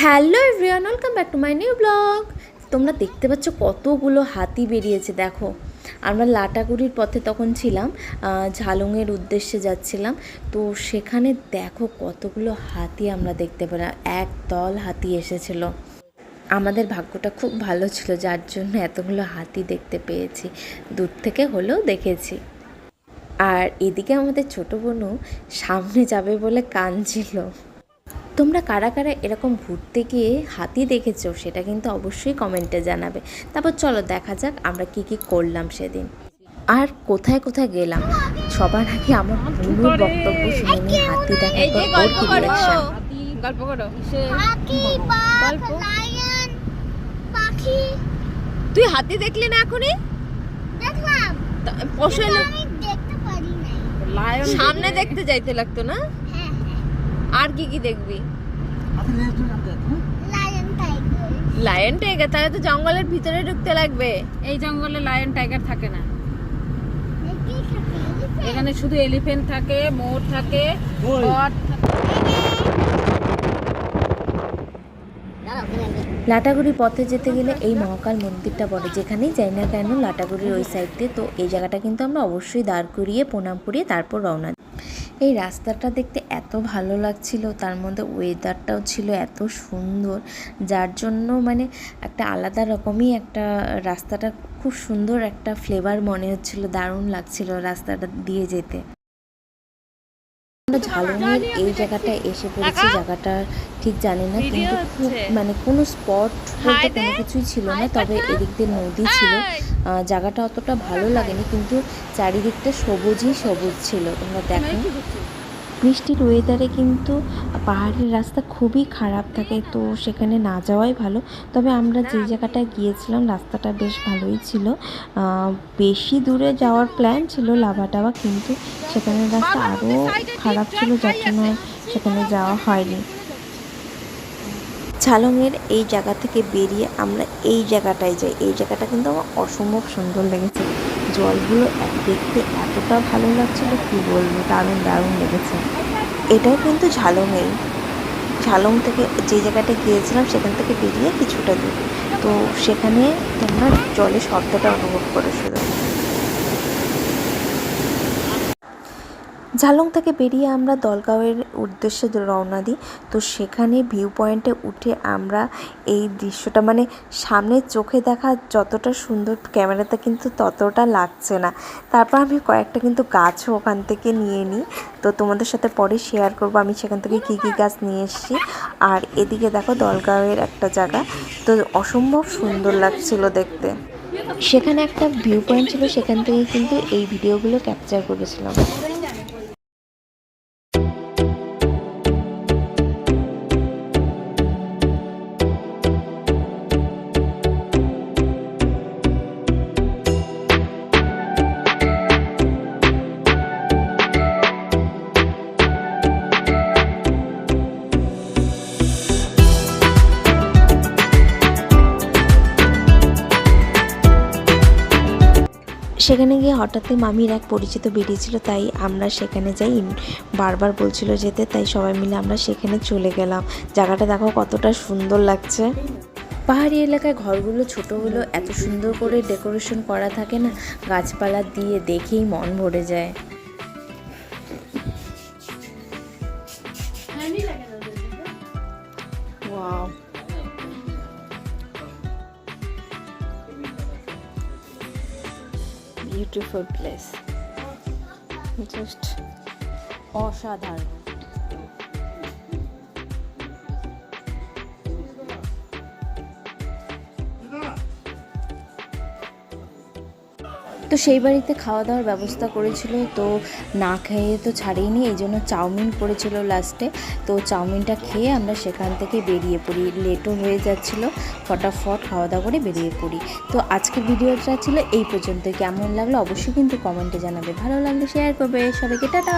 Hello everyone welcome back to my new blog. তোমরা দেখতে পাচ্ছ কতগুলো হাতি বেরিয়েছে দেখো। আমরা লাটাগুড়ির পথে তখন ছিলাম আহ, ঝালংয়ের উদ্দেশ্যে যাচ্ছিলাম। তো সেখানে দেখো কতগুলো হাতি আমরা দেখতে পেলাম। এক দল হাতি এসেছিল। আমাদের ভাগ্যটা খুব ভালো ছিল যার জন্য এতগুলো হাতি দেখতে পেয়েছি। দূর থেকে হলেও দেখেছি। আর এদিকে আমাদের ছোট বোনও সামনে যাবে বলে কাঁদছিল। তোমরা কারা কারা এরকম ঘুরতে গিয়ে হাতি দেখেছ সেটা কিন্তু অবশ্যই কমেন্টে জানাবে। তারপর চলো দেখা যাক আমরা কি কি করলাম সেদিন। আর কোথায় কোথায় গেলাম? সবার আগে আমার পুরো বক্তব্য শুনে নিয়ে হাতি দেখার পর ওর কি রিয়াকশন গল্প করো। গল্প? পাখি। তুই হাতি দেখলি না এখনই? দেখলাম। পশু সামনে দেখতে যাইতে লাগতো না? হ্যাঁ হ্যাঁ আর কি কি দেখবি? লায়ন টাইগার তাহলে তো জঙ্গলের ভিতরে ঢুকতে লাগবে। এই জঙ্গলে লায়ন টাইগার থাকে না। এখানে শুধু এলিফেন্ট থাকে মোর থাকে লাটাগুড়ি পথে যেতে গেলে এই মহাকাল মন্দিরটা পড়ে। যেখানেই যাই না কেন লাটাগুড়ির ওই সাইড দিয়ে তো এই জায়গাটা কিন্তু আমরা অবশ্যই দাঁড় করিয়ে প্রণাম করিয়ে তারপর রওনা। এই রাস্তাটা দেখতে এত ভালো লাগছিল, তার মধ্যে ওয়েদারটাও ছিল এত সুন্দর, যার জন্য মানে একটা আলাদা রকমই একটা রাস্তাটা খুব সুন্দর একটা ফ্লেভার মনে হচ্ছিল, দারুণ লাগছিল রাস্তাটা দিয়ে যেতে। আমরা ঝালমুড়ির এই জায়গাটা এসে পড়েছি জায়গাটা ঠিক জানি না কিন্তু খুব মানে কোনো স্পট বলতে কোনো কিছুই ছিল না তবে এদিক দিয়ে নদী ছিল। জায়গাটা অতটা ভালো লাগেনি কিন্তু চারিদিকটা সবুজই সবুজ ছিল। তোমরা দেখো। বৃষ্টির ওয়েদারে কিন্তু পাহাড়ের রাস্তা খুবই খারাপ থাকে তো সেখানে না যাওয়াই ভালো। তবে আমরা যে জায়গাটায় গিয়েছিলাম রাস্তাটা বেশ ভালোই ছিল। বেশি দূরে যাওয়ার প্ল্যান ছিল লাভা টাভা কিন্তু সেখানে রাস্তা আরও খারাপ ছিল যার জন্য সেখানে যাওয়া হয়নি। ঝালংয়ের এই জায়গা থেকে বেরিয়ে আমরা এই জায়গাটায় যাই। এই জায়গাটা কিন্তু আমার অসম্ভব সুন্দর লেগেছে। জলগুলো দেখতে এতটা ভালো লাগছিল, কী বলব, দারুণ দারুণ লেগেছে। এটাও কিন্তু ঝালংয়েই ঝালং থেকে যে জায়গাটা গিয়েছিলাম, সেখান থেকে বেরিয়ে কিছুটা দূর। তো সেখানে তোমরা জলের শব্দটা অনুভব করো শুধু ঝালং থেকে বেরিয়ে আমরা দলগাঁওয়ের উদ্দেশ্যে রওনা দিই। তো সেখানে ভিউ পয়েন্টে উঠে আমরা এই দৃশ্যটা মানে সামনে চোখে দেখা যতটা সুন্দর ক্যামেরাতে কিন্তু ততটা লাগছে না। তারপর আমি কয়েকটা কিন্তু গাছও ওখান থেকে নিয়ে নিই। তো তোমাদের সাথে পরে শেয়ার করব আমি সেখান থেকে কী কী গাছ নিয়ে এসেছি। আর এদিকে দেখো দলগাঁওয়ের একটা জায়গা। তো অসম্ভব সুন্দর লাগছিল দেখতে। সেখানে একটা ভিউ পয়েন্ট ছিল, সেখান থেকে কিন্তু এই ভিডিওগুলো ক্যাপচার করেছিলাম। সেখানে গিয়ে হঠাৎই মামির এক পরিচিত বেরিয়েছিল তাই আমরা সেখানে যাই। বারবার বলছিল যেতে তাই সবাই মিলে আমরা সেখানে চলে গেলাম। জায়গাটা দেখো কতটা সুন্দর লাগছে। পাহাড়ি এলাকায় ঘরগুলো ছোট হলেও এত সুন্দর করে ডেকোরেশন করা থাকে না গাছপালা দিয়ে দেখেই মন ভরে যায়। ওয়াও। বিউটিফুল প্লেস জাস্ট অসাধারণ। তো সেই বাড়িতে খাওয়া দাওয়ার ব্যবস্থা করেছিল, তো না খেয়ে তো ছাড়িনি, এই জন্য চাউমিন করেছিল লাস্টে তো চাউমিনটা খেয়ে আমরা সেখান থেকে বেরিয়ে পড়ি। লেটও হয়ে যাচ্ছিল, ফটাফট খাওয়া দাওয়া করে বেরিয়ে পড়ি। তো আজকে ভিডিওটা ছিল এই পর্যন্ত কেমন লাগল অবশ্যই কিন্তু কমেন্টে জানাবে। ভালো লাগলে শেয়ার করবে। সবাইকে টাটা!